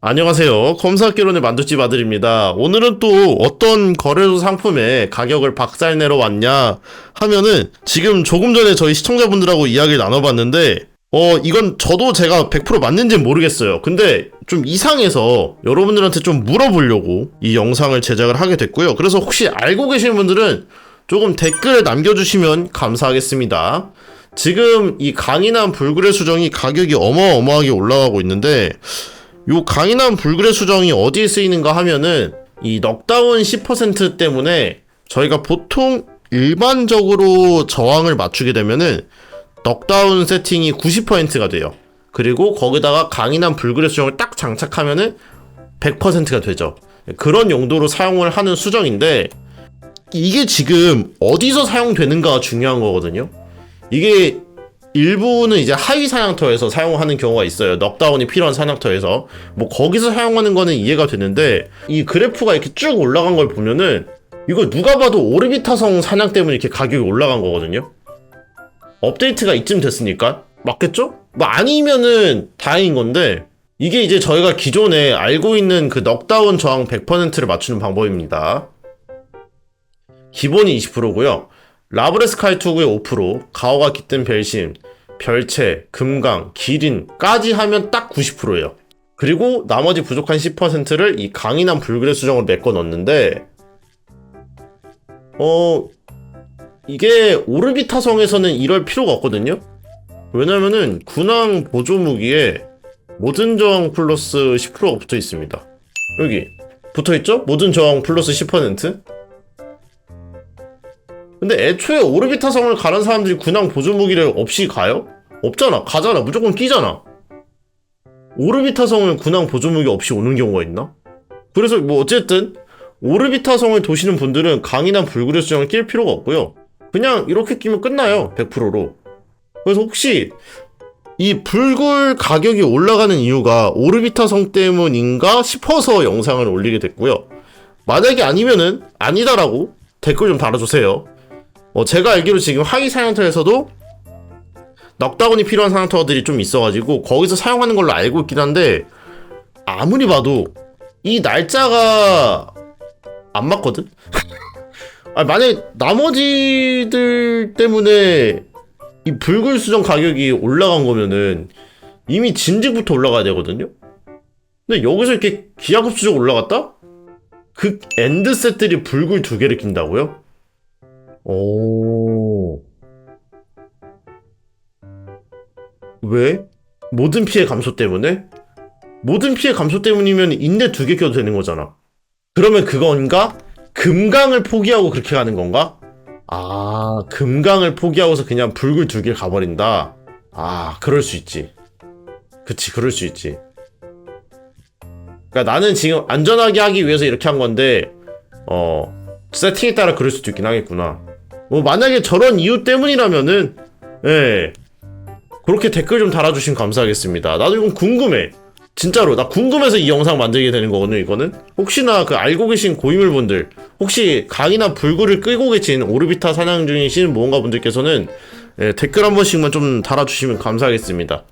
안녕하세요. 검사학개론의 만두집 아들입니다. 오늘은 또 어떤 거래소 상품의 가격을 박살내러 왔냐 하면은 지금 조금 전에 저희 시청자분들하고 이야기를 나눠봤는데 어 이건 저도 제가 100% 맞는지는 모르겠어요. 근데 좀 이상해서 여러분들한테 좀 물어보려고 이 영상을 제작을 하게 됐고요. 그래서 혹시 알고 계시는 분들은 조금 댓글 남겨주시면 감사하겠습니다. 지금 이 강인한 불굴의 수정이 가격이 어마어마하게 올라가고 있는데 요 강인한 불굴의 수정이 어디에 쓰이는가 하면은 이 넉다운 10% 때문에 저희가 보통 일반적으로 저항을 맞추게 되면은 넉다운 세팅이 90%가 돼요. 그리고 거기다가 강인한 불굴의 수정을 딱 장착하면은 100%가 되죠. 그런 용도로 사용을 하는 수정인데 이게 지금 어디서 사용되는가가 중요한 거거든요. 이게 일부는 이제 하위 사냥터에서 사용하는 경우가 있어요. 넉다운이 필요한 사냥터에서. 뭐 거기서 사용하는 거는 이해가 되는데 이 그래프가 이렇게 쭉 올라간 걸 보면은 이거 누가 봐도 오르비타성 사냥 때문에 이렇게 가격이 올라간 거거든요. 업데이트가 이쯤 됐으니까 맞겠죠? 뭐 아니면은 다행인 건데 이게 이제 저희가 기존에 알고 있는 그 넉다운 저항 100%를 맞추는 방법입니다. 기본이 20%고요. 라브레스 카이 투구의 5%, 가오가 깃든 별심, 별채, 금강, 기린까지 하면 딱 90%예요. 그리고 나머지 부족한 10%를 이 강인한 불굴의 수정으로 메꿔 넣는데 어 이게 오르비타성에서는 이럴 필요가 없거든요. 왜냐면은 군항 보조 무기에 모든 저항 플러스 10%가 붙어 있습니다. 여기 붙어 있죠? 모든 저항 플러스 10%. 근데 애초에 오르비타성을 가는 사람들이 군항 보조 무기를 없이 가요? 없잖아. 가잖아. 무조건 끼잖아. 오르비타성을 군항 보조 무기 없이 오는 경우가 있나? 그래서 뭐 어쨌든 오르비타성을 도시는 분들은 강인한 불굴의 수정을 낄 필요가 없고요. 그냥 이렇게 끼면 끝나요. 100%로. 그래서 혹시 이 불굴 가격이 올라가는 이유가 오르비타성 때문인가 싶어서 영상을 올리게 됐고요. 만약에 아니면은 아니다라고 댓글 좀 달아주세요. 어, 제가 알기로 지금 하위 사양터에서도 넉다운이 필요한 사양터들이 좀 있어가지고 거기서 사용하는 걸로 알고 있긴 한데 아무리 봐도 이 날짜가 안 맞거든? 아, 만약에 나머지들 때문에 이 불굴 수정 가격이 올라간 거면은 이미 진즉부터 올라가야 되거든요? 근데 여기서 이렇게 기하급수적 올라갔다? 그 엔드 셋들이 불굴 두 개를 낀다고요? 오. 왜? 모든 피해 감소 때문에? 모든 피해 감소 때문이면 인내 두개 껴도 되는 거잖아. 그러면 그건가? 금강을 포기하고 그렇게 가는 건가? 아, 금강을 포기하고서 그냥 불굴 두 개 가버린다. 아, 그럴 수 있지. 그치, 그럴 수 있지. 그니까 나는 지금 안전하게 하기 위해서 이렇게 한 건데, 어, 세팅에 따라 그럴 수도 있긴 하겠구나. 뭐, 만약에 저런 이유 때문이라면은, 예. 그렇게 댓글 좀 달아주시면 감사하겠습니다. 나도 이건 궁금해. 진짜로 나 궁금해서 이 영상 만들게 되는 거거든요 이거는 혹시나 그 알고 계신 고인물분들 혹시 강이나 불굴을 끌고 계신 오르비타 사냥 중이신 모험가 분들께서는 예, 댓글 한 번씩만 좀 달아주시면 감사하겠습니다